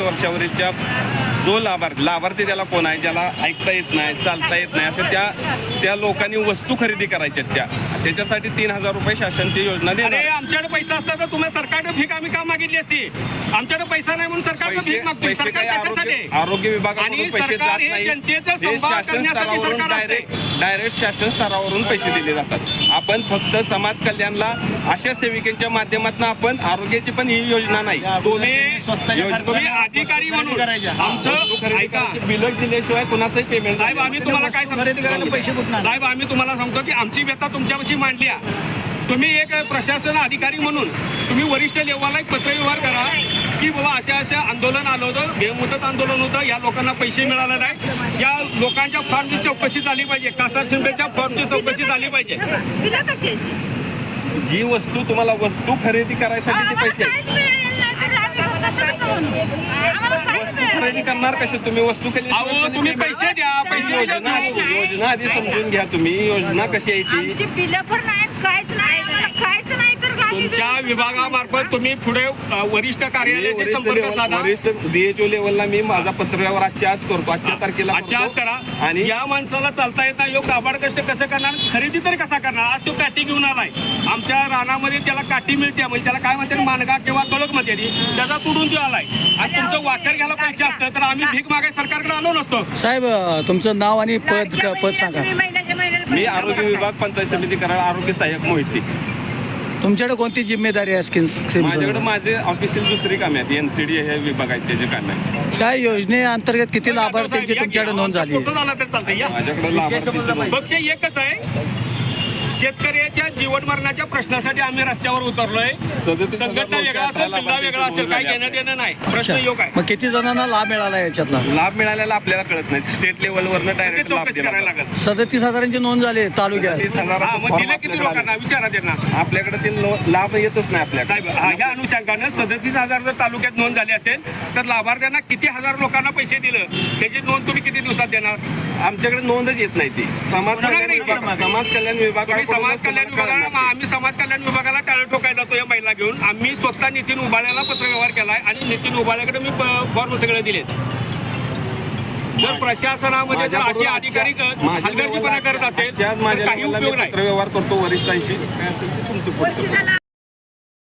वर्षावरीलच्या जो लाभार्थी लाभार्थी त्याला कोण आहे ज्याला ऐकता येत नाही चालता येत नाही असं त्या त्या लोकांनी वस्तू खरेदी करायच्या त्या. त्याच्यासाठी तीन हजार रुपये शासन ती योजना अरे देणार आमच्याकडे पैसा असता तर तुम्ही सरकारने भीक आम्ही का मागितली असती? आमच्याकडे पैसा नाही म्हणून सरकारने पैसे भीक मागतोय. पैसे सरकार कशासाठी आरोग्य आरोग्य विभागाकडून आणि पैसे सरकार जात हे नाही जनतेचं हे संभाळ शासन करण्यासाठी स्तरावरून सरकार असते. डायरेक्ट डायरेक्ट शासन स्तरावरून पैसे दिले जातात. आपण फक्त समाज कल्याणला अशा सेविकांच्या माध्यमातून आपण आरोग्याची पण ही योजना नाही. तुम्ही स्वतःच्या तुम्ही खर्चाने अधिकारी म्हणून आमचं खरेदी ऐका. करायची बिलं दिल्याशिवाय कुणाचंही पेमेंट साहेब आम्ही तुम्हाला काय वस्तू खरेदी करायला पैसे कुठून सांगतो आणणार? साहेब आम्ही तुम्हाला सांगतो की आमची व्यथा तुमच्यापाशी मांडली आहे. तुम्ही एक प्रशासन अधिकारी म्हणून तुम्ही वरिष्ठ लेवलला एक पत्रव्यवहार करा की बाबा अशा अशा आंदोलन आलं होतं बेमुदत आंदोलन होतं या लोकांना पैसे मिळाले नाही. या लोकांच्या फॉर्मची चौकशी झाली पाहिजे. कासार शिंदेच्या फॉर्मची चौकशी झाली पाहिजे. जी वस्तू तुम्हाला वस्तू खरेदी करायसाठी पैसे करणार कसे तुम्ही वस्तू अहो तुम्ही पैसे द्या पैसे योजना योजना आधी समजून घ्या तुम्ही. योजना कशी आहे ती? आमची बिलं पण काहीच नाही आम्हाला काहीच नाही तर आम्ही तुमच्या विभागामार्फत तुम्ही पुढे वरिष्ठ कार्यालयाशी वरिष्ठ संपर्क साधा. वरिष्ठ डीएचओ लेवलला मी माझा पत्रव्यवहार आजच्या आज करतो. आजच्या तारखेला आजच्या आज. करा. आणि या माणसाला चालता येत नाही. योग काबाड कष्ट कसं करणार? खरेदी तरी कसा करणार? आज तो काठी घेऊन आलाय. आमच्या रानामध्ये त्याला काठी मिळते. म्हणजे त्याला काय म्हणते मानगा किंवा कळक म्हणते ती, त्याचा तुडून तो आलाय. आणि तुमचं वाकर घ्यायला पैसे असतं तर आम्ही भीक मागाय सरकारकडे आलो नसतो. साहेब तुमचं नाव आणि पद पद सांगा. मी आरोग्य विभाग पंचायत समिती कराड आरोग्य सहाय्यक मोहिते. तुमच्याकडे कोणती जिम्मेदारी आहे स्किन माझ्याकडे माझे ऑफिशियल दुसरी कामे आहेत. एनसीडी हे विभाग आहेत त्याचे काम आहे काय योजनेअंतर्गत किती लाभार्थ्यांची तुमच्याकडे नोंद झाली फोटो झाला तर चालतंय या. माझ्याकडे. पक्ष एकच आहे. शेतकऱ्याच्या जीवन मरणाच्या प्रश्नासाठी आम्ही रस्त्यावर उतरलोय. संघटना वेगळा असेल जिल्हा वेगळा असेल काय घेणं देणं नाही. प्रश्न योग आहे. मग किती जणांना लाभ मिळाला याच्यातला? लाभ मिळालेला आपल्याला कळत नाही. स्टेट लेवलवरनं ते डायरेक्ट लाभ चौकशी दिला करायला. लागेल? सदतीस हजारांची नोंद झाली तालुक्यात. तीस हा हजाराचा मग फॉर्म दिलं किती आपल्याकडे लोकांना? विचारा त्यांना. आला. आपल्याकडे ते लो- लाभ येतच नाही आपल्याकडे. साहेब हा, ह्या अनुषंगानं सदतीस हजार जर तालुक्यात नोंद झाली असेल तर लाभार्थ्यांना किती हजार लोकांना पैसे दिलं? त्याची नोंद तुम्ही किती दिवसात देणार? आमच्याकडे नोंदच येत नाही ती. समाज कल्याण विभाग समाज कल्याण विभाग तुम्ही समाज कल्याण विभागाला आम्ही समाज कल्याण विभागाला टाळं ठोकायला जातो या महिला घेऊन. आम्ही स्वतः नितीन उबाळ्याला पत्रव्यवहार केलाय आणि नितीन उबाळ्याकडे मी फॉर्म सगळे दिलेत. जर प्रशासनामध्ये जर असे अधिकारी हलगर्जीपणा करत असेल तर काही उपयोग नाही. व्यवहार करतो वरिष्ठांशी.